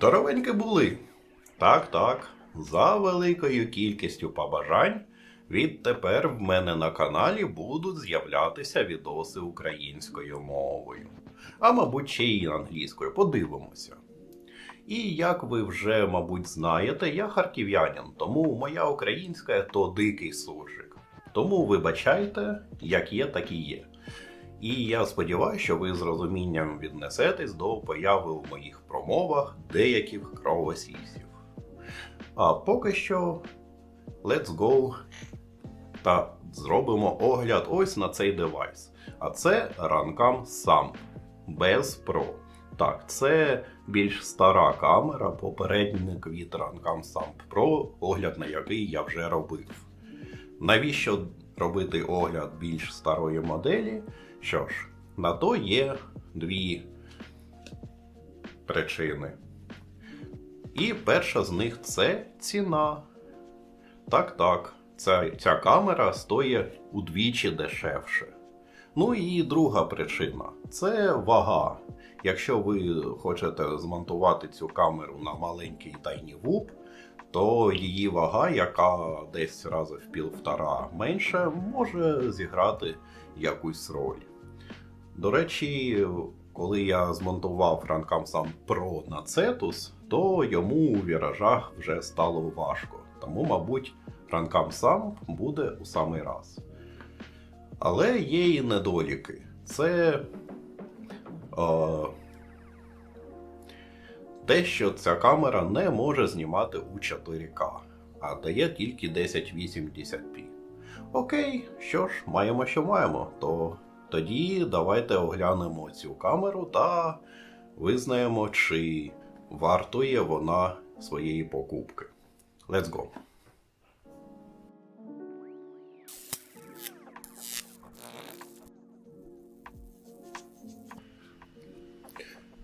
Здоровенькі були. Так, так. За великою кількістю побажань відтепер в мене на каналі будуть з'являтися відоси українською мовою. А мабуть, ще й англійською. Подивимося. І як ви вже, мабуть, знаєте, я харків'янин, тому моя українська то дикий суржик. Тому вибачайте, як є, так і є. І я сподіваюся, що ви з розумінням віднесетесь до появи у моїх промовах деяких кровосісів. А поки що, let's go та зробимо огляд ось на цей девайс. А це Runcam Samp без Pro. Так, це більш стара камера, попередник від Runcam Samp Pro, огляд на який я вже робив. Навіщо робити огляд більш старої моделі? Що ж, на то є дві причини. І перша з них це ціна. Так, так, ця, ця камера стоїть удвічі дешевше. Ну і друга причина це вага. Якщо ви хочете змонтувати цю камеру на маленький Tiny Whoop, то її вага, яка десь рази в півтора менше, може зіграти якусь роль. До речі, коли я змонтував Runcam сам Pro на Cetus, то йому у віражах вже стало важко. Тому, мабуть, Runcam сам буде у самий раз. Але є і недоліки. Це е, те, що ця камера не може знімати у 4К, а дає тільки 1080p. Окей, що ж, маємо, що маємо, то тоді давайте оглянемо цю камеру та визнаємо, чи вартує вона своєї покупки. Let's go!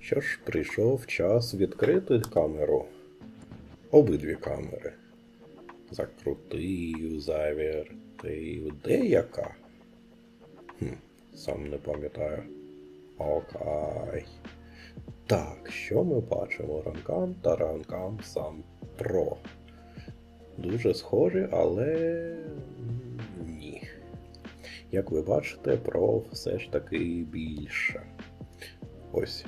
Що ж, прийшов час відкрити камеру. Обидві камери. Закрутив, завертив. Де яка? Сам не пам'ятаю. Окей. Так, що ми бачимо? Ранкам та ранкам сам Pro. Дуже схожі, але ні. Як ви бачите, Pro все ж таки більше. Ось.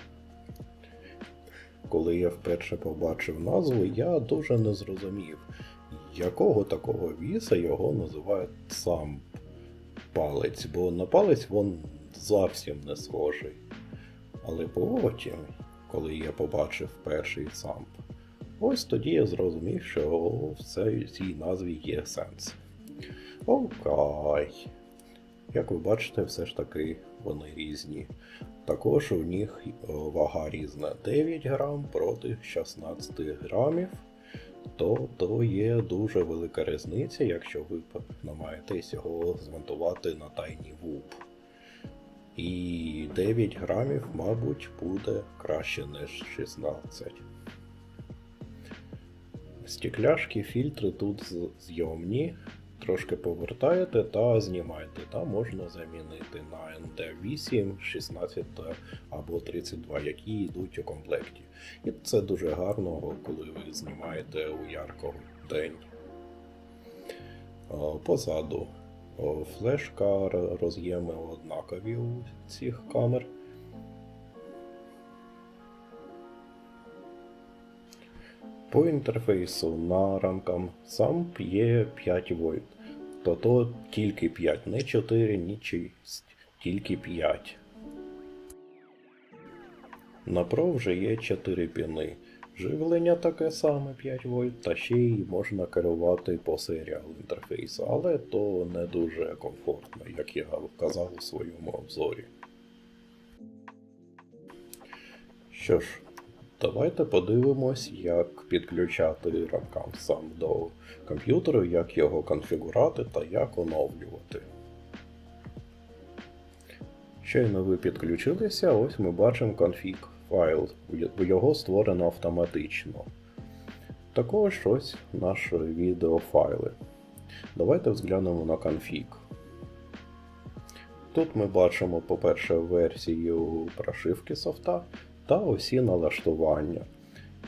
Коли я вперше побачив назву, я дуже не зрозумів, якого такого віса його називають сам палець, бо на палець він зовсім не схожий. Але потім, коли я побачив перший самп, ось тоді я зрозумів, що в цій, назві є сенс. Окей. Як ви бачите, все ж таки вони різні. Також у них вага різна 9 грам проти 16 грамів. То, то є дуже велика різниця, якщо ви намагаєтесь його змонтувати на тайні вуп. І 9 грамів, мабуть, буде краще, ніж 16. Стекляшки, фільтри тут зйомні. Трошки повертаєте та знімаєте. Та можна замінити на ND8, 16 або 32, які йдуть у комплекті. І це дуже гарно, коли ви знімаєте у ярко день. Позаду флешка, роз'єми однакові у цих камер. По інтерфейсу на рамкам SAMP є 5 вольт. То то тільки 5, не 4, ні 6, тільки 5. На Pro вже є 4 піни. Живлення таке саме 5 вольт, та ще й можна керувати по серіалу інтерфейсу, але то не дуже комфортно, як я вказав у своєму обзорі. Що ж, давайте подивимось, як підключати рамкам сам до комп'ютеру, як його конфігурати та як оновлювати. Щойно ви підключилися, ось ми бачимо config файл, його створено автоматично. Також ось наші відеофайли. Давайте взглянемо на config. Тут ми бачимо, по-перше, версію прошивки софта та усі налаштування.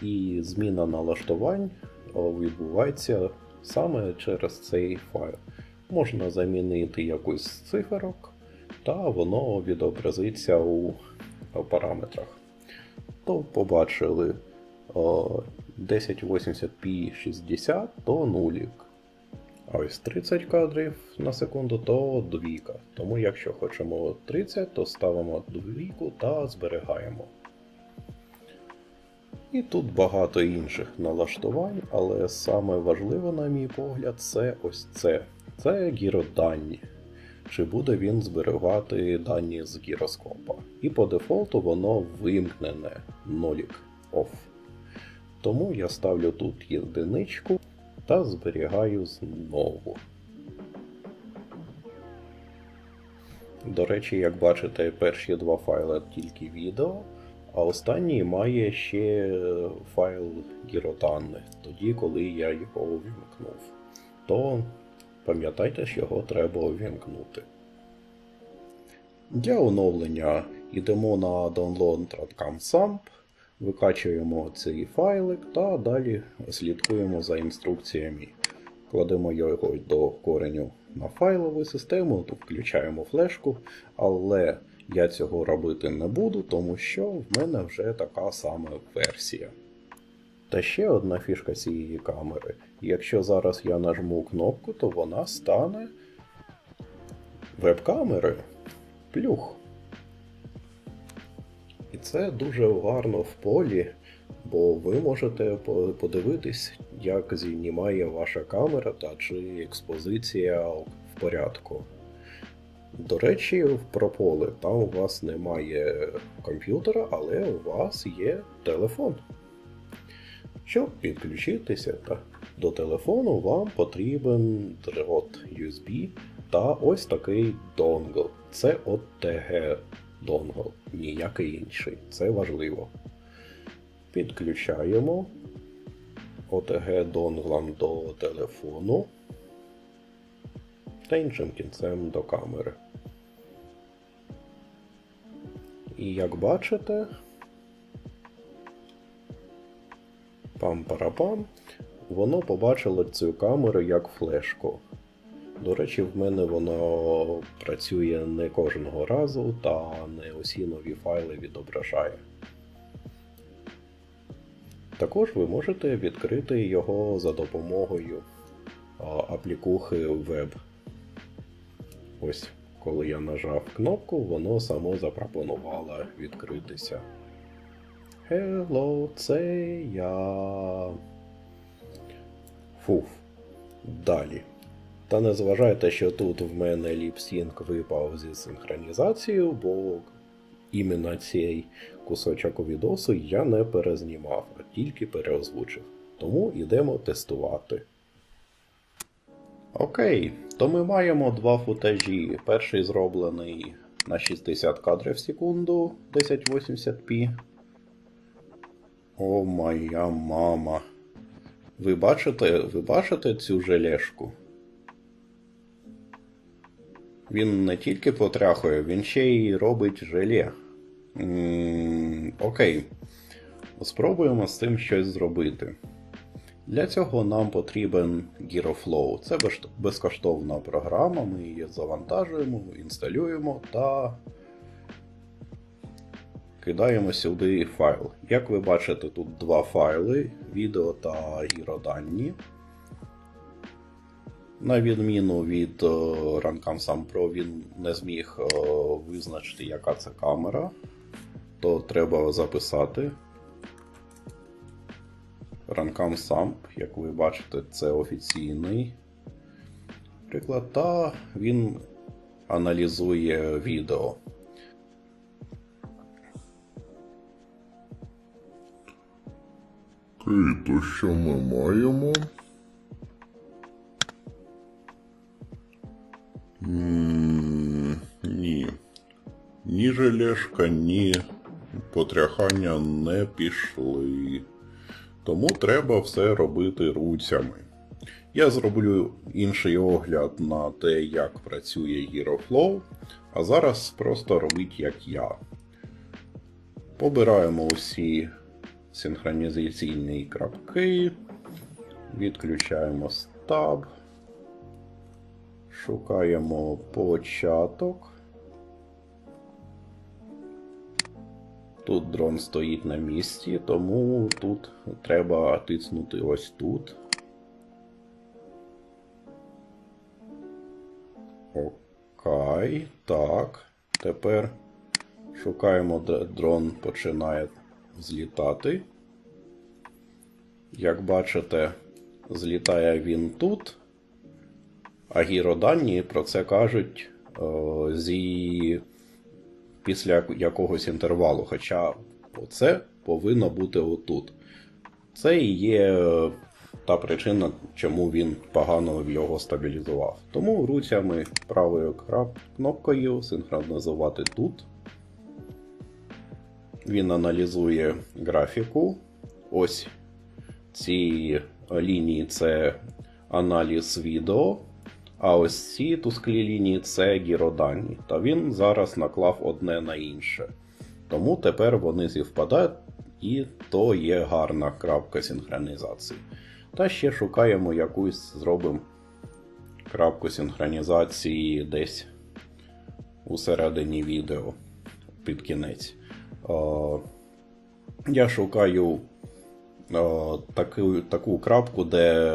І зміна налаштувань відбувається саме через цей файл. Можна замінити якусь з циферок, та воно відобразиться у параметрах. То побачили 1080p 60 то нулік. А ось 30 кадрів на секунду то двійка. Тому якщо хочемо 30, то ставимо двійку та зберігаємо. І тут багато інших налаштувань, але саме важливе, на мій погляд, це ось це. Це гіродані. Чи буде він зберігати дані з гіроскопа. І по дефолту воно вимкнене нолік off. Тому я ставлю тут єдиничку та зберігаю знову. До речі, як бачите, перші два файли тільки відео, а останній має ще файл гіроданних, тоді, коли я його увімкнув. То пам'ятайте, що його треба увімкнути. Для оновлення йдемо на download.com SAMP, викачуємо цей файлик та далі слідкуємо за інструкціями. Кладемо його до кореню на файлову систему, включаємо флешку, але я цього робити не буду, тому що в мене вже така сама версія. Та ще одна фішка цієї камери. Якщо зараз я нажму кнопку, то вона стане веб-камерою. Плюх. І це дуже гарно в полі, бо ви можете подивитись, як знімає ваша камера та чи експозиція в порядку. До речі, про поле там у вас немає комп'ютера, але у вас є телефон. Щоб підключитися до телефону, вам потрібен дрот USB та ось такий донгл. Це OTG донгл, ніякий інший. Це важливо. Підключаємо OTG донглом до телефону та іншим кінцем до камери. І як бачите, пам-парапам, воно побачило цю камеру як флешку. До речі, в мене воно працює не кожного разу та не усі нові файли відображає. Також ви можете відкрити його за допомогою аплікухи Web. Ось, коли я нажав кнопку, воно само запропонувало відкритися. Hello, це я. Фуф. Далі. Та не зважайте, що тут в мене ліпсінк випав зі синхронізацією, бо іменно цей кусочок відосу я не перезнімав, а тільки переозвучив. Тому йдемо тестувати. Окей, то ми маємо два футажі. Перший зроблений на 60 кадрів в секунду 1080p. О, моя мама. Ви бачите, ви бачите цю желешку? Він не тільки потряхує, він ще й робить желе. окей. Спробуємо з цим щось зробити. Для цього нам потрібен GiroFlow. Це безкоштовна програма, ми її завантажуємо, інсталюємо та кидаємо сюди файл. Як ви бачите, тут два файли: відео та гіроданні. На відміну від е, Sam Pro, він не зміг е, визначити, яка це камера, то треба записати. Runcam Samp, як ви бачите, це офіційний приклад, та він аналізує відео. Окей, то що ми маємо? М, Ні. Ні желешка, ні потряхання не пішли. Тому треба все робити руцями. Я зроблю інший огляд на те, як працює HeroFlow, а зараз просто робіть як я. Побираємо усі синхронізаційні крапки, відключаємо стаб, шукаємо початок. Тут дрон стоїть на місці, тому тут треба тиснути ось тут. Окей, так. Тепер шукаємо, де дрон починає злітати. Як бачите, злітає він тут, а гіродані про це кажуть о, зі після якогось інтервалу. Хоча оце повинно бути отут. Це і є е, та причина, чому він погано його стабілізував. Тому руцями правою кнопкою синхронізувати тут. Він аналізує графіку. Ось ці лінії це аналіз відео. А ось ці тусклі лінії це гіродані. Та він зараз наклав одне на інше. Тому тепер вони зівпадають, і то є гарна крапка синхронізації. Та ще шукаємо якусь, зробимо крапку синхронізації десь у середині відео під кінець. Е, Я шукаю е, таку, таку крапку, де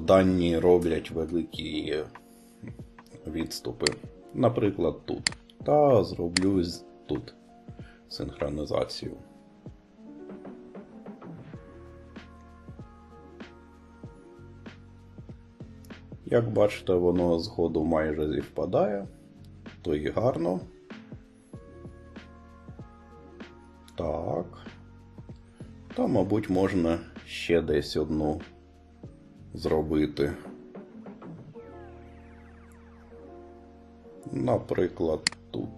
дані роблять великі відступи. Наприклад, тут. Та зроблю тут синхронізацію. Як бачите, воно згоду майже зівпадає, то і гарно. Так. Та, мабуть, можна ще десь одну зробити. Наприклад, тут.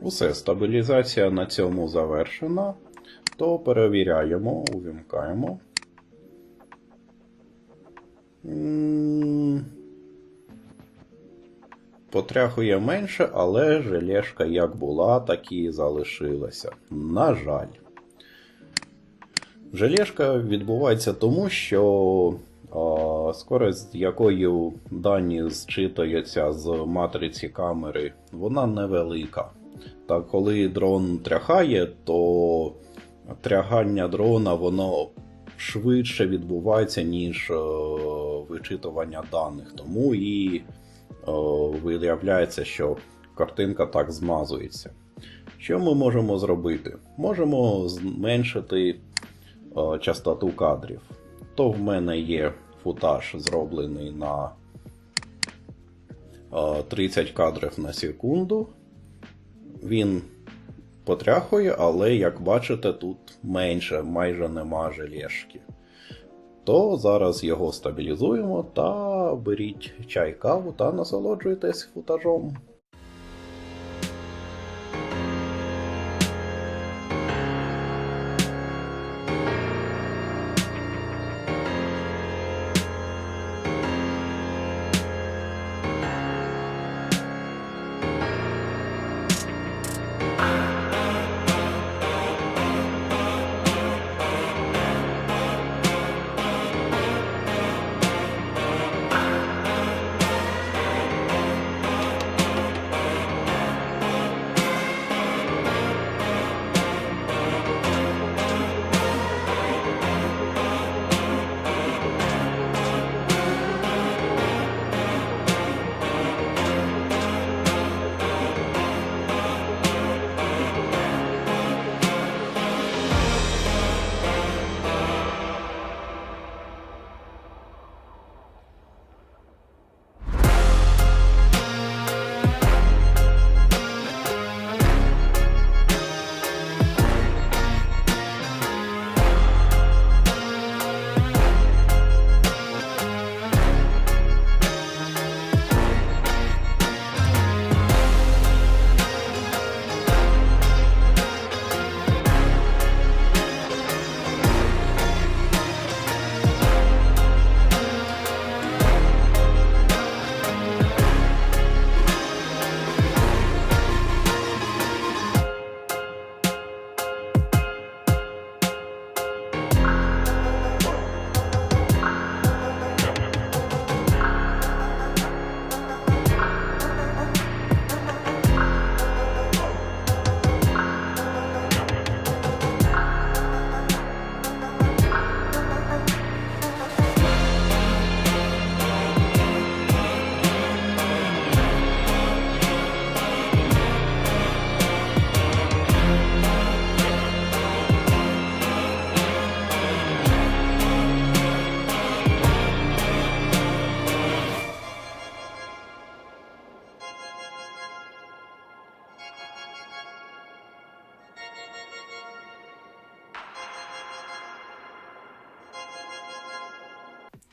Усе, стабілізація на цьому завершена. То перевіряємо, увімкаємо. Потряхує менше, але желешка як була, так і залишилася. На жаль. Желешка відбувається тому, що а, скорость, якою дані зчитуються з матриці камери, вона невелика. Та коли дрон тряхає, то трягання дрона воно швидше відбувається, ніж е, вичитування даних. Тому і е, виявляється, що картинка так змазується. Що ми можемо зробити? Можемо зменшити е, частоту кадрів. То в мене є футаж зроблений на е, 30 кадрів на секунду. Він потряхує, але як бачите, тут менше, майже нема желешки. То зараз його стабілізуємо та беріть чай каву та насолоджуйтесь футажом.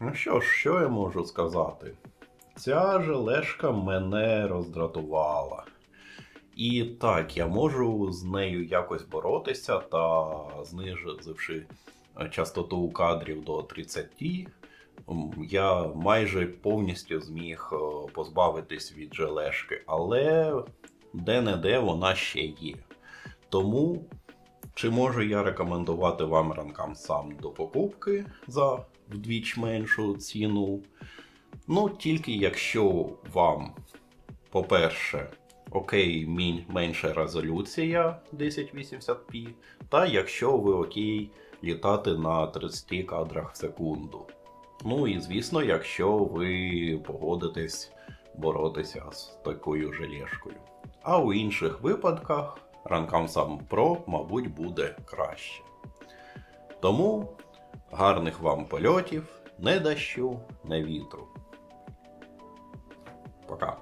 Ну що ж, що я можу сказати? Ця желешка мене роздратувала. І так, я можу з нею якось боротися та зниживши е, частоту кадрів до 30, я майже повністю зміг е, позбавитись від желешки, але де-не-де вона ще є. Тому чи можу я рекомендувати вам ранкам сам до покупки за вдвіч меншу ціну? Ну, тільки якщо вам, по-перше, окей, менша резолюція 1080p, та якщо ви окей літати на 30 кадрах в секунду. Ну і звісно, якщо ви погодитесь боротися з такою желешкою. А у інших випадках Runcam Sam Pro, мабуть, буде краще. Тому Гарних вам польотів, не дощу, не вітру. Пока.